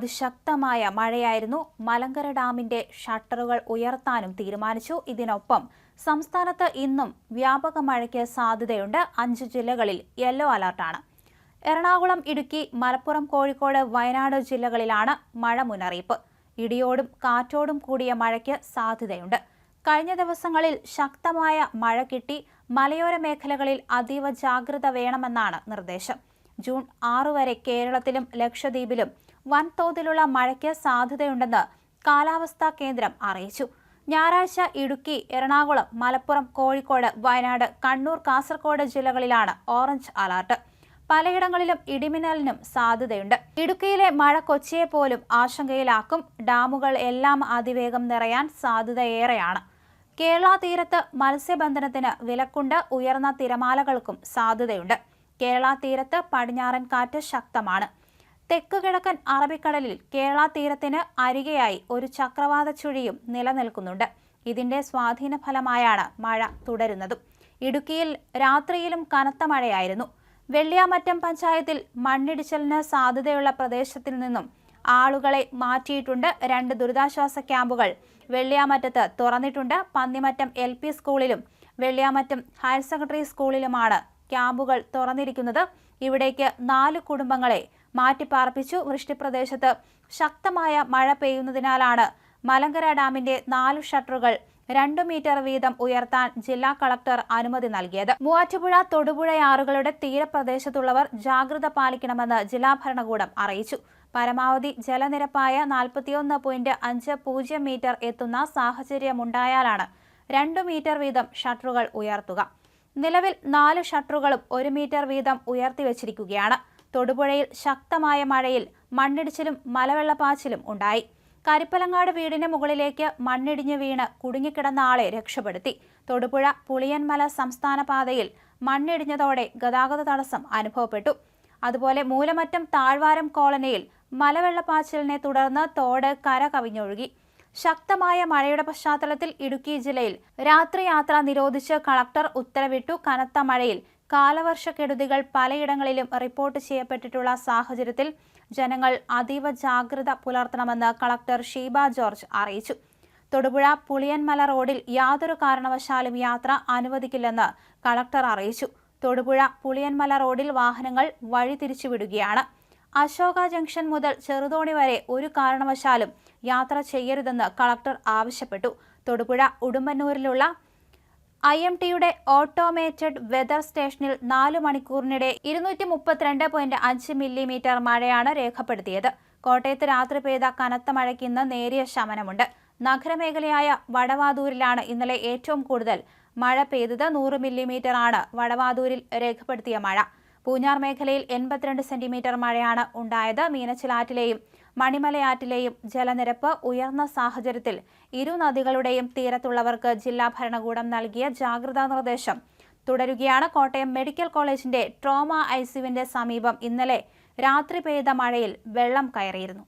അതിശക്തമായ മഴയായിരുന്നു മലങ്കര ഡാമിന്റെ ഷട്ടറുകൾ ഉയർത്താനും തീരുമാനിച്ചു. ഇതിനൊപ്പം സംസ്ഥാനത്ത് ഇന്നും വ്യാപക മഴയ്ക്ക് സാധ്യതയുണ്ട്. അഞ്ച് ജില്ലകളിൽ യെല്ലോ അലർട്ടാണ്. എറണാകുളം ഇടുക്കി മലപ്പുറം കോഴിക്കോട് വയനാട് ജില്ലകളിലാണ് മഴ മുന്നറിയിപ്പ്. ഇടിയോടും കാറ്റോടും കൂടിയ മഴയ്ക്ക് സാധ്യതയുണ്ട്. കഴിഞ്ഞ ദിവസങ്ങളിൽ ശക്തമായ മഴ കിട്ടി. മലയോര മേഖലകളിൽ അതീവ ജാഗ്രത വേണമെന്നാണ് നിർദ്ദേശം. ജൂൺ ആറ് വരെ കേരളത്തിലും ലക്ഷദ്വീപിലും വൻതോതിലുള്ള മഴയ്ക്ക് സാധ്യതയുണ്ടെന്ന് കാലാവസ്ഥാ കേന്ദ്രം അറിയിച്ചു. ഞായറാഴ്ച ഇടുക്കി എറണാകുളം മലപ്പുറം കോഴിക്കോട് വയനാട് കണ്ണൂർ കാസർഗോഡ് ജില്ലകളിലാണ് ഓറഞ്ച് അലർട്ട്. പലയിടങ്ങളിലും ഇടിമിന്നലിനും സാധ്യതയുണ്ട്. ഇടുക്കിയിലെ മഴ കൊച്ചിയെ പോലും ആശങ്കയിലാക്കും. ഡാമുകൾ എല്ലാം അതിവേഗം നിറയാൻ സാധ്യതയേറെയാണ്. കേരള തീരത്ത് മത്സ്യബന്ധനത്തിന് വിലക്കുണ്ട്. ഉയർന്ന തിരമാലകൾക്കും സാധ്യതയുണ്ട്. കേരള തീരത്ത് പടിഞ്ഞാറൻ കാറ്റ് ശക്തമാണ്. തെക്ക് കിഴക്കൻ അറബിക്കടലിൽ കേരള തീരത്തിന് അരികെയായി ഒരു ചക്രവാത ചുഴിയും നിലനിൽക്കുന്നുണ്ട്. ഇതിന്റെ സ്വാധീന ഫലമായാണ് മഴ തുടരുന്നതും. ഇടുക്കിയിൽ രാത്രിയിലും കനത്ത മഴയായിരുന്നു. വെള്ളിയാമറ്റം പഞ്ചായത്തിൽ മണ്ണിടിച്ചിലിന് സാധ്യതയുള്ള പ്രദേശത്തിൽ നിന്നും ആളുകളെ മാറ്റിയിട്ടുണ്ട് രണ്ട് ദുരിതാശ്വാസ ക്യാമ്പുകൾ. വെള്ളിയാമറ്റത്ത് തുറന്നിട്ടുണ്ട്. പന്നിമറ്റം എൽ പി സ്കൂളിലും വെള്ളിയാമറ്റം ഹയർ സെക്കൻഡറി സ്കൂളിലുമാണ് ക്യാമ്പുകൾ തുറന്നിരിക്കുന്നത്. ഇവിടേക്ക് നാല് കുടുംബങ്ങളെ മാറ്റിപ്പാർപ്പിച്ചു വൃഷ്ടിപ്രദേശത്ത്. ശക്തമായ മഴ പെയ്യുന്നതിനാലാണ് മലങ്കര ഡാമിന്റെ നാലു ഷട്ടറുകൾ രണ്ടു മീറ്റർ വീതം ഉയർത്താൻ ജില്ലാ കളക്ടർ അനുമതി നൽകിയത്. മൂവാറ്റുപുഴ തൊടുപുഴയാറുകളുടെ തീരപ്രദേശത്തുള്ളവർ ജാഗ്രത പാലിക്കണമെന്ന് ജില്ലാ ഭരണകൂടം അറിയിച്ചു. പരമാവധി ജലനിരപ്പായ നാൽപ്പത്തിയൊന്ന് പോയിന്റ് അഞ്ച് പൂജ്യം മീറ്റർ എത്തുന്ന സാഹചര്യമുണ്ടായാലാണ് രണ്ടു മീറ്റർ വീതം ഷട്ടറുകൾ ഉയർത്തുക. നിലവിൽ നാല് ഷട്ടറുകളും ഒരു മീറ്റർ വീതം ഉയർത്തിവച്ചിരിക്കുകയാണ്. തൊടുപുഴയിൽ ശക്തമായ മഴയിൽ മണ്ണിടിച്ചിലും മലവെള്ളപ്പാച്ചിലും ഉണ്ടായി. കരിപ്പലങ്ങാട് വീടിന് മുകളിലേക്ക് മണ്ണിടിഞ്ഞു വീണ് കുടുങ്ങിക്കിടന്ന ആളെ രക്ഷപ്പെടുത്തി. തൊടുപുഴ പുളിയൻമല സംസ്ഥാന പാതയിൽ മണ്ണിടിഞ്ഞതോടെ ഗതാഗത തടസ്സം അനുഭവപ്പെട്ടു. അതുപോലെ മൂലമറ്റം താഴ്വാരം കോളനിയിൽ മലവെള്ളപ്പാച്ചിലിനെ തുടർന്ന് തോട് കര കവിഞ്ഞൊഴുകി. ശക്തമായ മഴയുടെ പശ്ചാത്തലത്തിൽ ഇടുക്കി ജില്ലയിൽ രാത്രിയാത്ര നിരോധിച്ച് കളക്ടർ ഉത്തരവിട്ടു കനത്ത മഴയിൽ കാലവർഷക്കെടുതികൾ പലയിടങ്ങളിലും റിപ്പോർട്ട് ചെയ്യപ്പെട്ടിട്ടുള്ള സാഹചര്യത്തിൽ ജനങ്ങൾ അതീവ ജാഗ്രത പുലർത്തണമെന്ന് കളക്ടർ ഷീബ ജോർജ് അറിയിച്ചു. തൊടുപുഴ പുളിയൻമല റോഡിൽ യാതൊരു കാരണവശാലും യാത്ര അനുവദിക്കില്ലെന്ന് കളക്ടർ അറിയിച്ചു. തൊടുപുഴ പുളിയൻമല റോഡിൽ വാഹനങ്ങൾ വഴി തിരിച്ചുവിടുകയാണ്. അശോക ജംഗ്ഷൻ മുതൽ ചെറുതോണി വരെ ഒരു കാരണവശാലും യാത്ര ചെയ്യരുതെന്ന് കളക്ടർ ആവശ്യപ്പെട്ടു. തൊടുപുഴ ഉടുമ്പന്നൂരിലുള്ള ഐ എം ടിയുടെ ഓട്ടോമേറ്റഡ് വെതർ സ്റ്റേഷനിൽ നാല് മണിക്കൂറിനിടെ ഇരുന്നൂറ്റി മുപ്പത്തിരണ്ട് പോയിന്റ് അഞ്ച് മില്ലിമീറ്റർ മഴയാണ് രേഖപ്പെടുത്തിയത്. കോട്ടയത്ത് രാത്രി പെയ്ത കനത്ത മഴയ്ക്ക് ഇന്ന് നേരിയ ശമനമുണ്ട്. നഗരമേഖലയായ വടവാതൂരിലാണ് ഇന്നലെ ഏറ്റവും കൂടുതൽ മഴ പെയ്തത്. നൂറ് മില്ലിമീറ്റർ ആണ് വടവാതൂരിൽ രേഖപ്പെടുത്തിയ മഴ. പൂഞ്ഞാർ മേഖലയിൽ എൺപത്തിരണ്ട് സെന്റിമീറ്റർ മഴയാണ് ഉണ്ടായത്. മീനച്ചിലാറ്റിലെയും മണിമലയാറ്റിലെയും ജലനിരപ്പ് ഉയർന്ന സാഹചര്യത്തിൽ ഇരു നദികളുടെയും തീരത്തുള്ളവർക്ക് ജില്ലാ ഭരണകൂടം നൽകിയ ജാഗ്രതാ നിർദ്ദേശം. തുടരുകയാണ് കോട്ടയം മെഡിക്കൽ കോളേജിന്റെ ട്രോമ ഐസിയുവിന്റെ സമീപം ഇന്നലെ രാത്രി പെയ്ത മഴയിൽ വെള്ളം കയറിയിരുന്നു.